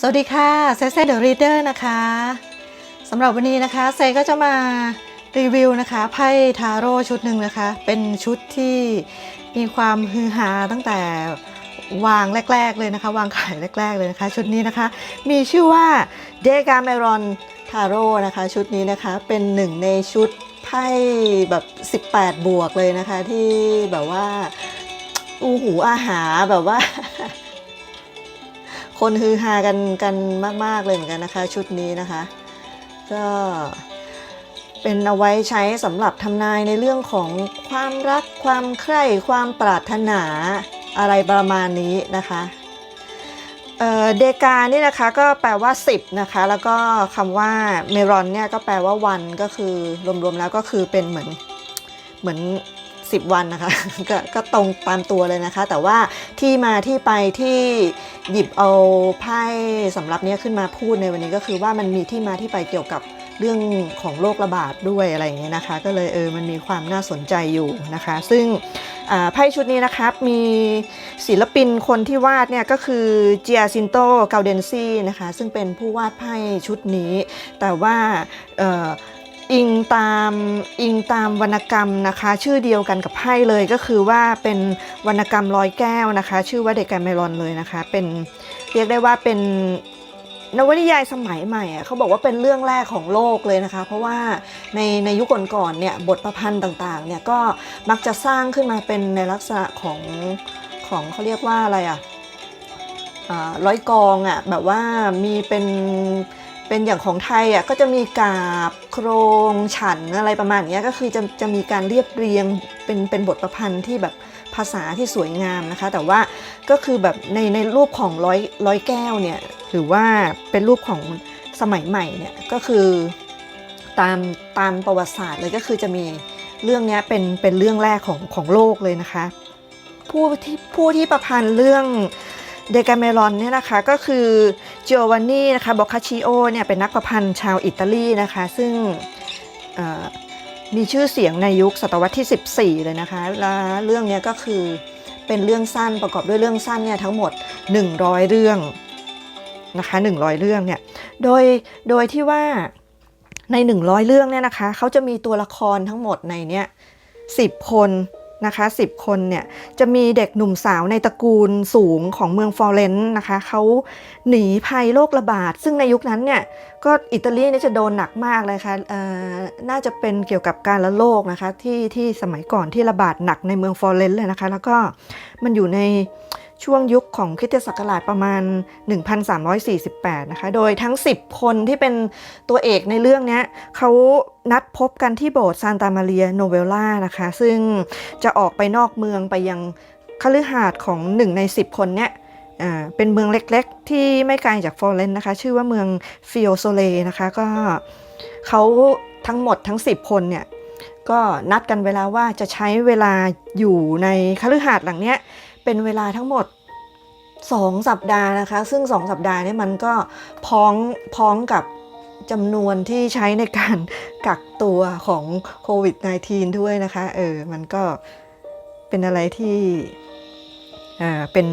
สวัสดีค่ะเซเซเดอะรีเดอร์นะคะสำหรับวันนี้นะคะเซก็จะมารีวิวนะคะไพ่ทาโร่ชุดหนึ่งนะคะ เป็นชุดที่มีความฮือฮาตั้งแต่วางแรก ๆ เลยนะคะ วางขายแรก ๆ เลยนะคะ ชุดนี้นะคะ มีชื่อว่าเดกาเมรอนทาโร่นะคะ ชุดนี้นะคะเป็นหนึ่งในชุดไพ่แบบ 18 บวกเลยนะคะ ที่แบบว่า อูหูอาหาแบบว่า คนฮือฮากันกันมาก ๆ เลยเหมือนกันนะคะ ชุดนี้นะคะ ก็เป็นเอาไว้ใช้สำหรับทำนายในเรื่องของความรักความใคร่ความปรารถนาอะไรประมาณนี้นะคะเดกานี่นะคะก็แปลว่า 10นะคะแล้วก็คำว่าเมรอนเนี่ยก็แปลว่าวันก็คือรวมๆแล้วก็คือเป็นเหมือนเหมือน 10 วันนะคะก็ก็ตรงตามตัวเลยนะคะ แต่ว่าที่มาที่ไปที่หยิบเอาไพ่สำหรับเนี้ยขึ้นมาพูดในวันนี้ก็คือว่ามันมีที่มาที่ไปเกี่ยวกับเรื่องของโรคระบาดด้วยอะไรอย่างเงี้ยนะคะ ก็เลยเออมันมีความน่าสนใจอยู่นะคะ ซึ่งไพ่ชุดนี้นะครับมีศิลปินคนที่วาดเนี่ยก็คือเจียซินโตเกาเดนซีนะคะ ซึ่งเป็นผู้วาดไพ่ชุดนี้ แต่ว่า อิงตามอิงตามวรรณกรรมนะคะ ชื่อเดียวกันกับไพ่เลยก็คือว่าเป็นวรรณกรรมร้อยแก้วนะคะ ชื่อว่าเดกาเมรอนเลยนะคะ เป็นเรียกได้ว่าเป็นนวนิยายสมัยใหม่อะเขาบอกว่าเป็นเรื่องแรกของโลกเลยนะคะ เพราะว่าในในยุคก่อนๆเนี่ยบทประพันธ์ต่างๆเนี่ยก็มักจะสร้างขึ้นมาเป็นในลักษณะของของเขาเรียกว่าอะไรอะอ่าร้อยกองอะแบบว่ามีเป็น เป็นอย่างของไทยอะก็จะมีกาบโครงฉันอะไรประมาณนี้ก็คือจะจะมีการเรียบเรียงเป็นเป็นบทประพันธ์ที่แบบภาษาที่สวยงามนะคะ แต่ว่าก็คือแบบในในรูปของร้อยร้อยแก้วเนี่ยหรือว่าเป็นรูปของสมัยใหม่เนี่ยก็คือตามตามประวัติศาสตร์เลยก็คือจะมีเรื่องนี้เป็นเป็นเรื่องแรกของของโลกเลยนะคะ ผู้ที่ผู้ที่ประพันธ์เรื่อง เดกาเมรอนเนี่ยนะคะก็คือจิโอวานนี่นะคะบอคาชิโอเนี่ยเป็นนักประพันธ์ชาวอิตาลีนะคะ ซึ่งมีชื่อเสียงในยุคศตวรรษที่ 14 เลยนะคะและเรื่องนี้ก็คือเป็นเรื่องสั้นประกอบด้วยเรื่องสั้นเนี่ยทั้งหมด 100 เรื่องนะคะ100 เรื่องเนี่ยโดยโดยที่ว่าใน 100 เรื่องเนี่ยนะคะเขาจะมีตัวละครทั้งหมดในเนี้ย10 คน นะคะ10 คนเนี่ยจะมีเด็กหนุ่มสาวในตระกูลสูงของเมืองฟลอเรนซ์นะคะเขาหนีภัยโรคระบาด ซึ่งในยุคนั้นเนี่ยก็อิตาลีนี่จะโดนหนักมากเลยค่ะเอ่อน่าจะเป็นเกี่ยวกับการละโรคนะคะที่ที่สมัยก่อนที่ระบาดหนักในเมืองฟลอเรนซ์เลยนะคะ แล้วก็มันอยู่ใน ช่วงยุคของคริสตศักราชประมาณ 1348 นะคะ โดยทั้ง 10 คนที่เป็นตัวเอกในเรื่องนี้เขานัดพบกันที่โบสถ์ซานตามาเรียโนเวลล่านะคะ ซึ่งจะออกไปนอกเมืองไปยังคฤหาสน์ของหนึ่งใน 10 คนเนี้ยอ่าเป็นเมืองเล็กๆ ที่ไม่ไกลจากฟลอเรนซ์นะคะ ชื่อว่าเมืองฟิโอโซเลนะคะก็เขาทั้งหมดทั้ง 10 คนเนี่ยก็นัดกันเวลาว่าจะใช้เวลาอยู่ในคฤหาสน์หลังเนี้ย เป็นเวลาทั้งหมด 2 สัปดาห์นะคะ ซึ่ง 2 สัปดาห์เนี้มันก็พ้องพ้องกับจำนวนที่ใช้ในการกักตัวของโควิด -19 ด้วยนะคะ เออ มันก็เป็นอะไรที่อ่าเป็น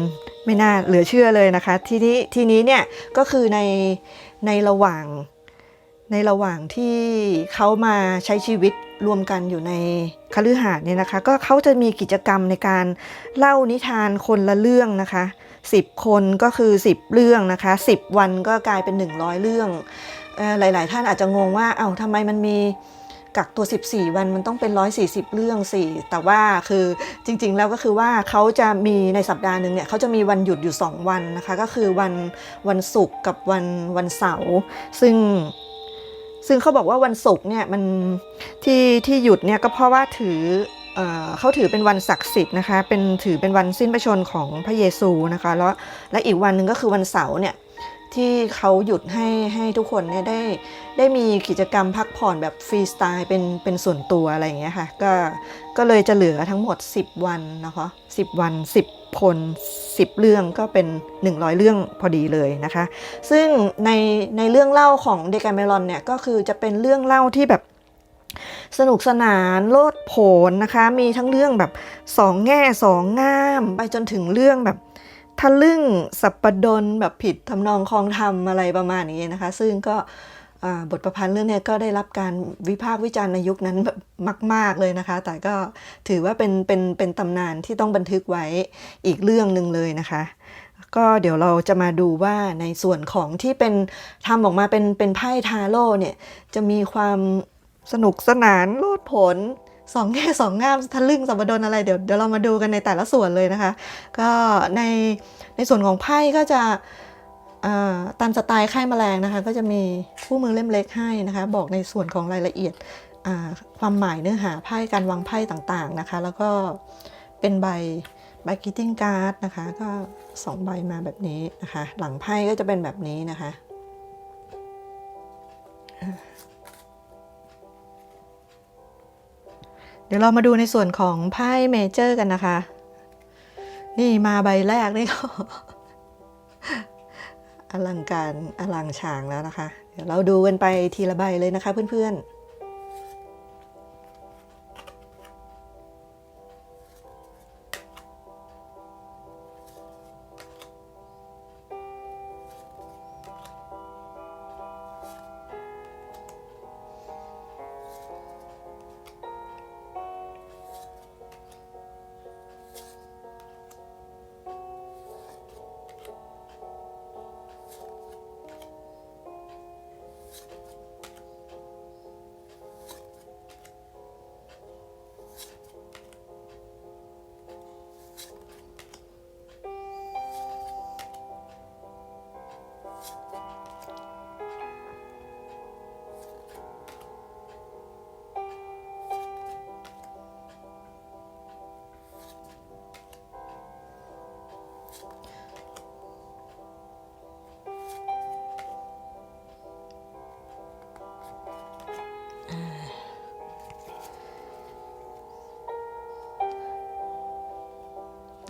ไม่น่าเหลือเชื่อเลยนะคะ ทีนี้ทีนี้เนี่ยก็คือในในระหว่างในระหว่างที่เขามาใช้ชีวิตรวมกันอยู่ในคฤหาสน์เนี่ยนะคะ ก็เขาจะมีกิจกรรมในการเล่านิทานคนละเรื่องนะคะ 10 คนก็คือ 10 เรื่องนะคะ 10 วันก็กลายเป็น 100 เรื่องเอ่อหลาย ๆ ท่านอาจจะงงว่า เอ้าทำไมมันมีกักตัว 14 วันมันต้องเป็น 140 เรื่องสิแต่ว่าคือจริงๆ แล้วก็คือว่าเขาจะมีในสัปดาห์หนึ่งเนี่ยเขาจะมีวันหยุดอยู่ 2 วันนะคะ ก็คือวันวันศุกร์กับวันวันเสาร์ซึ่ง ซึ่งเขาบอกว่าวันศุกร์เนี่ยมันที่ที่หยุดเนี่ยก็เพราะว่าถือเอ่อเขาถือเป็นวันศักดิ์สิทธิ์นะคะ เป็นถือเป็นวันสิ้นพระชนของพระเยซูนะคะ แล้วและอีกวันหนึ่งก็คือวันเสาร์เนี่ยที่เขาหยุดให้ให้ทุกคนเนี่ยได้ได้มีกิจกรรมพักผ่อนแบบฟรีสไตล์เป็นเป็นส่วนตัวอะไรอย่างเงี้ยค่ะ ก็ก็เลยจะเหลือทั้งหมด 10 วันนะคะ10 วัน 10 คน 10 เรื่องก็เป็น 100 เรื่องพอดีเลยนะคะ ซึ่งในในเรื่องเล่าของเดกาเมรอนเนี่ยก็คือจะเป็นเรื่องเล่าที่แบบสนุกสนานโลดโผนนะคะ มีทั้งเรื่องแบบสองแง่สองง่าม ไปจนถึงเรื่องแบบทะลึ่งสับประดนแบบผิดทำนองคลองธรรมอะไรประมาณนี้นะคะ ซึ่งก็ บทประพันธ์เรื่องนี้ก็ได้รับการวิพากษ์วิจารณ์ในยุคนั้นแบบมาก ๆเลยนะคะ แต่ก็ถือว่าเป็นเป็นเป็นตำนานที่ต้องบันทึกไว้อีกเรื่องหนึ่งเลยนะคะ ก็เดี๋ยวเราจะมาดูว่าในส่วนของที่เป็นทำออกมาเป็นเป็นไพ่ทาโร่เนี่ยจะมีความสนุกสนานโลดผลสองแง่สองงามทะลึ่งสับปดนอะไรเดี๋ยวเดี๋ยวเรามาดูกันในแต่ละส่วนเลยนะคะ ก็ในในส่วนของไพ่ก็จะ ตามสไตล์ค่ายแมลงนะคะ ก็จะมีคู่มือเล่มเล็กให้นะคะ บอกในส่วนของรายละเอียดความหมายเนื้อหาไพ่การวางไพ่ต่างๆนะคะ แล้วก็เป็นใบใบกิตติ้งการ์ดนะคะ ก็สองใบมาแบบนี้นะคะ หลังไพ่ก็จะเป็นแบบนี้นะคะเดี๋ยวเรามาดูในส่วนของไพ่เมเจอร์กันนะคะ นี่มาใบแรกนี่ก็ อลังการอลังฉางแล้วนะคะ เดี๋ยวเราดูกันไปทีละใบเลยนะคะเพื่อนๆ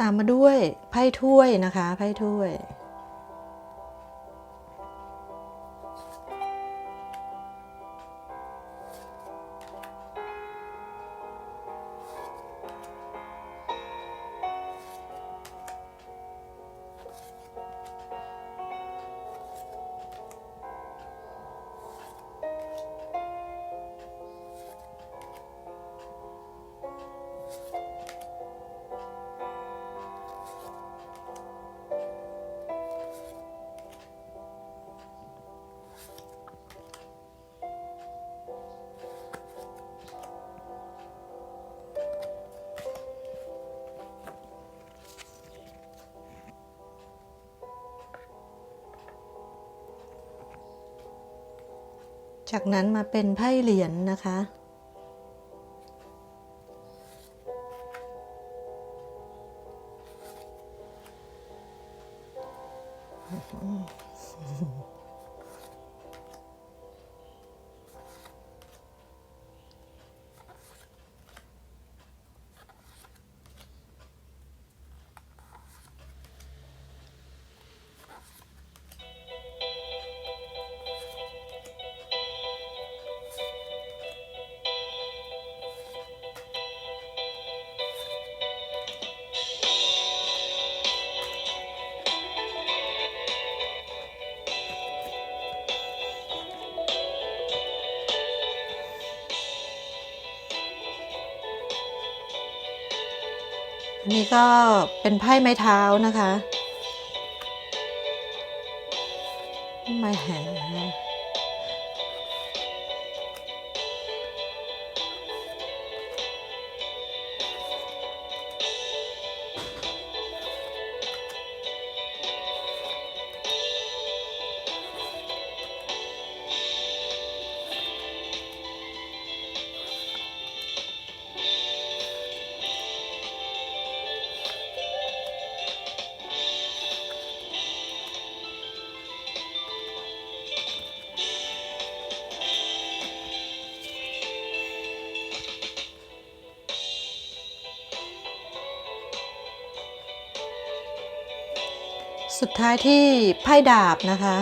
ตามมาด้วยไพ่ถ้วยนะคะ ไพ่ถ้วย จากนั้นมาเป็นไพ่เหรียญนะคะ นนี้ก็เป็นไพ่ไม้เท้านะคะ ไม้แห สุดท้ายที่ไพ่ดาบนะคะ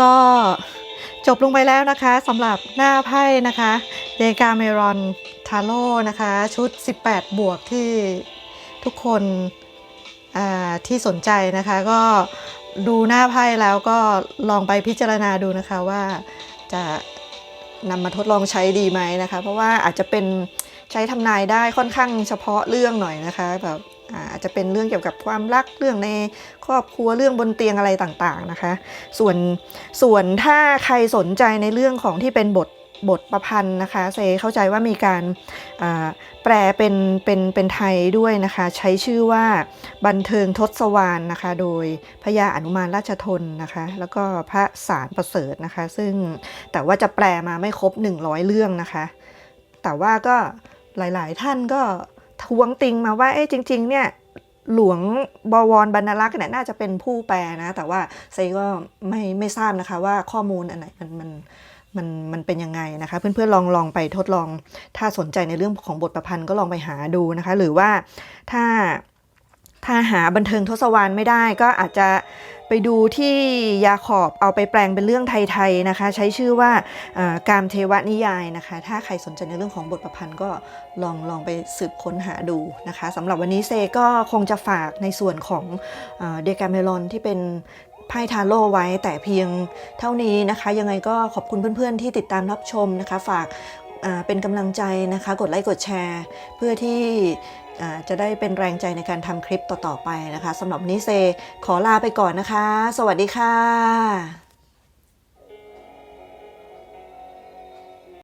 ก็จบลงไปแล้วนะคะสำหรับหน้าไพ่นะคะเดกาเมรอนทาโร่นะคะ ชุด 18 บวกที่ทุกคนที่สนใจนะคะ ก็ดูหน้าไพ่แล้วก็ลองไปพิจารณาดูนะคะว่าจะนำมาทดลองใช้ดีไหมนะคะ เพราะว่าอาจจะเป็นใช้ทำนายได้ค่อนข้างเฉพาะเรื่องหน่อยนะคะแบบ อาจจะเป็นเรื่องเกี่ยวกับความรักเรื่องในครอบครัวเรื่องบนเตียงอะไรต่างๆนะคะ ส่วนส่วนถ้าใครสนใจในเรื่องของที่เป็นบทบทประพันธ์นะคะเซเข้าใจว่ามีการแปลเป็นเป็นเป็นไทยด้วยนะคะ ใช้ชื่อว่าบันเทิงทศวรรณนะคะ โดยพระยาอนุมานราชทนนะคะ แล้วก็พระสารประเสริฐนะคะ ซึ่งแต่ว่าจะแปลมาไม่ครบ 100 เรื่องนะคะ แต่ว่าก็หลาย ๆ ท่านก็ ทวงติงมาว่าเอ้จริง ๆ เนี่ยหลวงบวรบรรลักษณ์เนี่ยน่าจะเป็นผู้แปลนะ แต่ว่าไซก็ไม่ไม่ทราบนะคะว่าข้อมูลอันไหนมันมันมันมันเป็นยังไงนะคะ เพื่อนๆลองลองไปทดลอง ถ้าสนใจในเรื่องของบทประพันธ์ก็ลองไปหาดูนะคะ หรือว่าถ้า ถ้าหาบันเทิงทศวรรณไม่ได้ก็อาจจะไปดูที่ยาขอบเอาไปแปลงเป็นเรื่องไทยๆนะคะ ใช้ชื่อว่ากามเทวนิยายนะคะ ถ้าใครสนใจในเรื่องของบทประพันธ์ก็ลองลองไปสืบค้นหาดูนะคะสำหรับวันนี้เซก็คงจะฝากในส่วนของเดกาเมลอนที่เป็นไพ่ทาโร่ไว้แต่เพียงเท่านี้นะคะ ยังไงก็ขอบคุณเพื่อนๆที่ติดตามรับชมนะคะ ฝากเป็นกำลังใจนะคะ กดไลค์กดแชร์ เพื่อที่ จะได้เป็นแรงใจในการทำคลิปต่อ ๆ ไปนะคะสำหรับนิเซขอลาไปก่อนนะคะ สวัสดีค่ะ